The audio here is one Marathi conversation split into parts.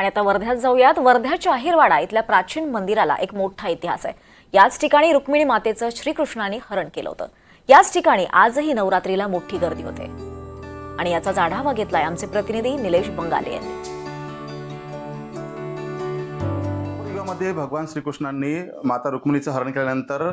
आणि आता वर्ध्यात जाऊयात. वर्ध्याच्या अहिरवाडा इथल्या प्राचीन मंदिराला एक मोठा इतिहास आहे. याच ठिकाणी रुक्मिणी मातेचं श्रीकृष्णाने हरण केलं होतं. याच ठिकाणी आजही नवरात्रीला मोठी गर्दी होते. आणि याचा आढावा घेतलाय आमचे प्रतिनिधी निलेश बंगाले यांनी. मध्ये भगवान श्रीकृष्णांनी माता रुक्मिणीचं हरण केल्यानंतर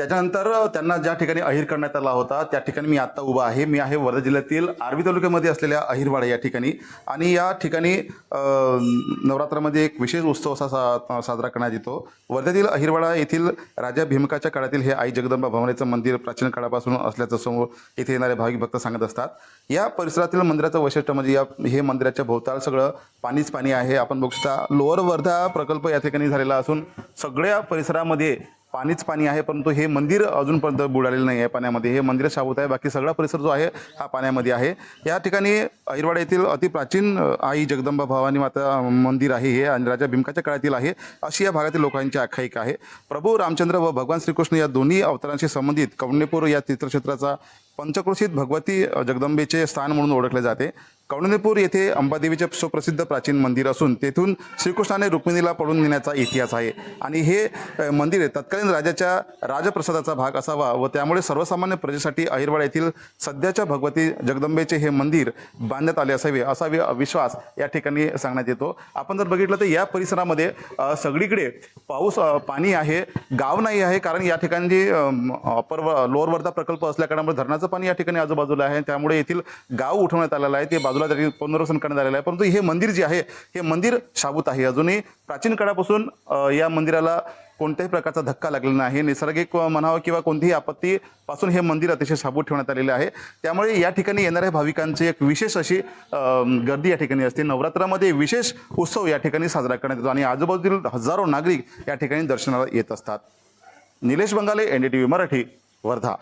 त्याच्यानंतर त्यांना ज्या ठिकाणी अहिर करण्यात आला होता त्या ठिकाणी मी आत्ता उभा आहे. मी आहे वर्धा जिल्ह्यातील आर्वी तालुक्यामध्ये असलेल्या अहिरवाडा या ठिकाणी. आणि या ठिकाणी नवरात्रामध्ये एक विशेष उत्सव असा सा साजरा करण्यात येतो. वर्ध्यातील अहिरवाडा येथील राजा भीमकाच्या काळातील हे आई जगदंबा भवानीचं मंदिर प्राचीन काळापासून असल्याचं समोर येथे येणारे भाविक भक्त सांगत असतात. या परिसरातील मंदिराचं वैशिष्ट्य म्हणजे या हे मंदिराच्या भोवताल सगळं पाणीच पाणी आहे. आपण बघू शकता लोअर वर्धा प्रकल्प या ठिकाणी झालेला असून सगळ्या परिसरामध्ये पाणीच पाणी आहे परंतु हे मंदिर अजूनपर्यंत बुडालेलं नाही आहे पाण्यामध्ये. हे मंदिर शाबूत आहे. बाकी सगळा परिसर जो आहे हा पाण्यामध्ये आहे. या ठिकाणी ऐरवाडा येथील अतिप्राचीन आई जगदंबा भवानी माता मंदिर आहे हे आणि राजा भीमकाच्या काळातील आहे. अशी या भागातील लोकांची आख्यायिका आहे. प्रभू रामचंद्र व भगवान श्रीकृष्ण या दोन्ही अवतारांशी संबंधित कवणेपूर या तीर्थक्षेत्राचा पंचक्रोशीत भगवती जगदंबेचे स्थान म्हणून ओळखले जाते. कौंडण्यपूर येथे अंबादेवीचे सुप्रसिद्ध प्राचीन मंदिर असून तेथून श्रीकृष्णाने रुक्मिणीला पळून नेण्याचा इतिहास आहे. आणि हे मंदिर तत्कालीन राजाच्या राजप्रसादाचा भाग असावा व त्यामुळे सर्वसामान्य प्रजेसाठी अहिरवाड येथील सध्याच्या भगवती जगदंबेचे हे मंदिर बांधण्यात आले असावे असा वि- विश्वास या ठिकाणी सांगण्यात येतो. आपण जर बघितलं तर या परिसरामध्ये सगळीकडे पाऊस पाणी आहे गाव नाही आहे कारण या ठिकाणी जे अपर लोअर वर्धा प्रकल्प असल्या कारणामुळे धरणाचं पाणी या ठिकाणी आजूबाजूला आहे. त्यामुळे येथील गाव उठवण्यात आलेलं आहे. ते बाजूला तरी पुनर्वसन करण्यात आलेलं आहे परंतु हे मंदिर जे आहे हे मंदिर शाबूत आहे. अजूनही प्राचीन काळापासून या मंदिराला कोणत्याही प्रकारचा धक्का लागलेला नाही. नैसर्गिक म्हणावं किंवा कोणतीही आपत्तीपासून हे मंदिर अतिशय शाबूत ठेवण्यात आलेले आहे. त्यामुळे या ठिकाणी येणाऱ्या भाविकांची एक विशेष अशी गर्दी या ठिकाणी असते. नवरात्रामध्ये विशेष उत्सव या ठिकाणी साजरा करण्यात येतो आणि आजूबाजूतील हजारो नागरिक या ठिकाणी दर्शनाला येत असतात. Nilesh Bangale N D T V Marathi Wardha.